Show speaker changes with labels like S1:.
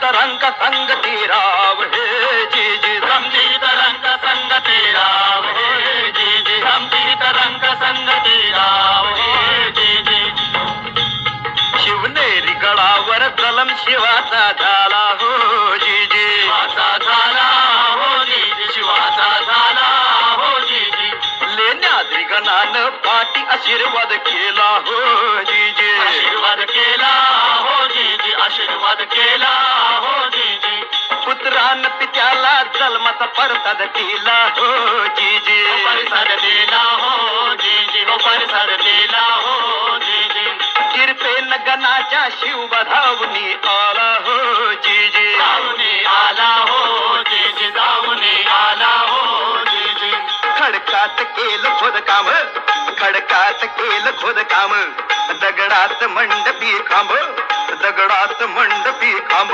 S1: समजित रंग संगती राव हे जी जी
S2: समजित रंग संगती राव हे जी जी समजित रंग संगती राव हे जी जी
S1: शिवनेरी गडावर जलम शिवाचा झाला हो जी जी
S2: शिवाचा झाला हो जी जी शिवाचा झाला हो जी जी
S1: लेण्याद्री गणानं पाठी आशीर्वाद केला हो पुत्रान पित्याला जन्माचा परसाद केला हो जी जी
S2: परिसर दिला हो जी जी हो परिसर दिला हो जी जी
S1: किरपेन गणाच्या शिवबधावनी आला हो जी जी
S2: जाऊनी आला हो जी जी जाऊनी आला हो जी जी
S1: खडकात केलं खोदकाम खडकात केलं खोदकाम दगडात मंडपी खांब. दगडात मंडपी खांब.